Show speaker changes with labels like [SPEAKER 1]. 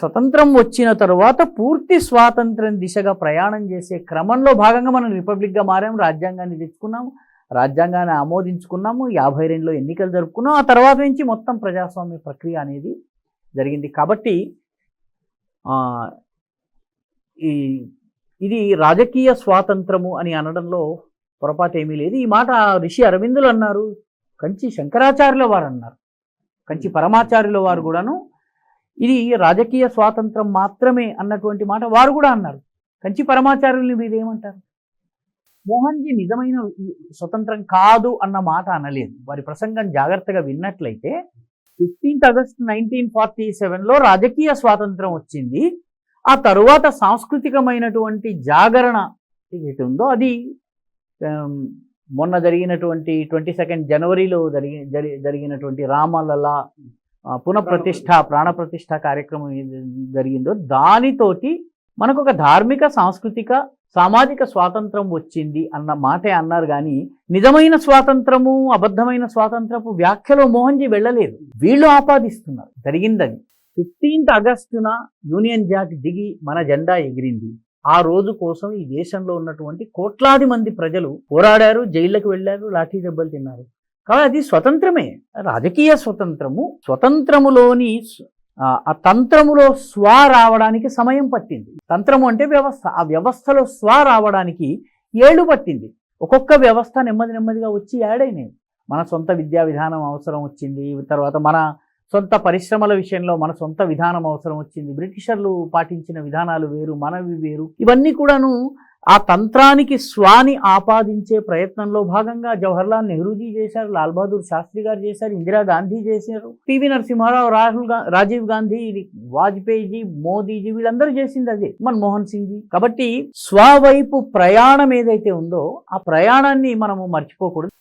[SPEAKER 1] స్వతంత్రం వచ్చిన తరువాత పూర్తి స్వాతంత్రం దిశగా ప్రయాణం చేసే క్రమంలో భాగంగా మనం రిపబ్లిక్గా మారాం రాజ్యాంగాన్ని తెచ్చుకున్నాము రాజ్యాంగాన్ని ఆమోదించుకున్నాము యాభై రెండులో ఎన్నికలు జరుపుకున్నాం ఆ తర్వాత నుంచి మొత్తం ప్రజాస్వామ్య ప్రక్రియ అనేది జరిగింది. కాబట్టి ఈ ఇది రాజకీయ స్వాతంత్రము అని అనడంలో పొరపాటు ఏమీ లేదు. ఈ మాట ఋషి అరవిందులు అన్నారు కంచి శంకరాచార్యుల వారు అన్నారు కంచి పరమాచార్యుల వారు కూడాను ఇది రాజకీయ స్వాతంత్రం మాత్రమే అన్నటువంటి మాట వారు కూడా అన్నారు. కంచి పరమాచార్యుల్ని మీరు ఏమంటారు? మోహన్జీ నిజమైన స్వతంత్రం కాదు అన్న మాట అనలేదు. వారి ప్రసంగం జాగ్రత్తగా విన్నట్లయితే ఫిఫ్టీన్త్ ఆగస్ట్ నైన్టీన్ ఫార్టీ సెవెన్లో రాజకీయ స్వాతంత్రం వచ్చింది. ఆ తరువాత సాంస్కృతికమైనటువంటి జాగరణ ఏదైతే ఉందో అది మొన్న జరిగినటువంటి ట్వంటీ సెకండ్ జనవరిలో జరిగి జరి జరిగినటువంటి రామలలా పునఃప్రతిష్ఠ ప్రాణప్రతిష్ఠ కార్యక్రమం జరిగిందో దానితోటి మనకు ఒక ధార్మిక సాంస్కృతిక సామాజిక స్వాతంత్రం వచ్చింది అన్న మాటే అన్నారు కానీ నిజమైన స్వాతంత్రము అబద్ధమైన స్వాతంత్రపు వ్యాఖ్యలో మోహన్జీ వెళ్ళలేదు. వీళ్ళు ఆపాదిస్తున్నారు. జరిగిందని ఫిఫ్టీన్త్ ఆగస్టున యూనియన్ జాక్ దిగి మన జెండా ఎగిరింది. ఆ రోజు కోసం ఈ దేశంలో ఉన్నటువంటి కోట్లాది మంది ప్రజలు పోరాడారు జైళ్ళకు వెళ్ళారు లాఠీ దెబ్బలు తిన్నారు. కాబట్టి అది స్వతంత్రమే. రాజకీయ స్వతంత్రము స్వతంత్రములోని ఆ తంత్రములో స్వ రావడానికి సమయం పట్టింది. తంత్రము అంటే వ్యవస్థ ఆ వ్యవస్థలో స్వ రావడానికి ఏళ్ళు పట్టింది. ఒక్కొక్క వ్యవస్థ నెమ్మది నెమ్మదిగా వచ్చి యాడ్ మన సొంత విద్యా విధానం అవసరం వచ్చింది తర్వాత మన సొంత పరిశ్రమల విషయంలో మన సొంత విధానం అవసరం వచ్చింది. బ్రిటిషర్లు పాటించిన విధానాలు వేరు మనవి వేరు. ఇవన్నీ కూడాను ఆ తంత్రానికి స్వాని ఆపాదించే ప్రయత్నంలో భాగంగా జవహర్లాల్ నెహ్రూజీ చేశారు లాల్ బహదూర్ శాస్త్రి గారు చేశారు ఇందిరాగాంధీ చేశారు పివి నరసింహారావు రాహుల్గా రాజీవ్ గాంధీ వాజ్పేయిజీ మోదీజీ వీళ్ళందరూ చేసింది అదే మన్మోహన్ సింగ్ జీ కాబట్టి స్వవైపు ప్రయాణం ఏదైతే ఉందో ఆ ప్రయాణాన్ని మనము మర్చిపోకూడదు.